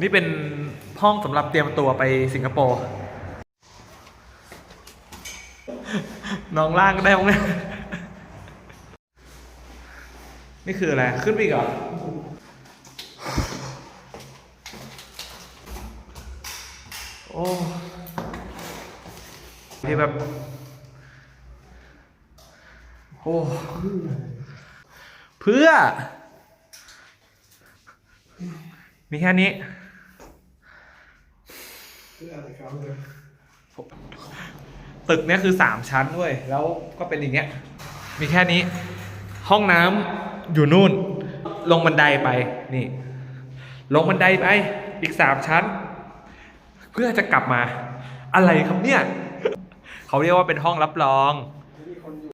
นี่เป็นห้องสำหรับเตรียมตัวไปสิงคโปร์ น้องล่างก็ได้ไหมนี่คืออะไร ขึ้นไปอีกเหรอโอ้ที่แบบ โอ้ เพื่อ มีแค่นี้ ตึกเนี้ยคือสามชั้นด้วย แล้วก็เป็นอย่างเงี้ย มีแค่นี้ ห้องน้ำอยู่นู่น ลงบันไดไปนี่ ลงบันไดไปอีกสามชั้น เพื่อจะกลับมา อะไรครับเนี่ย เขาเรียกว่าเป็นห้องรับรอง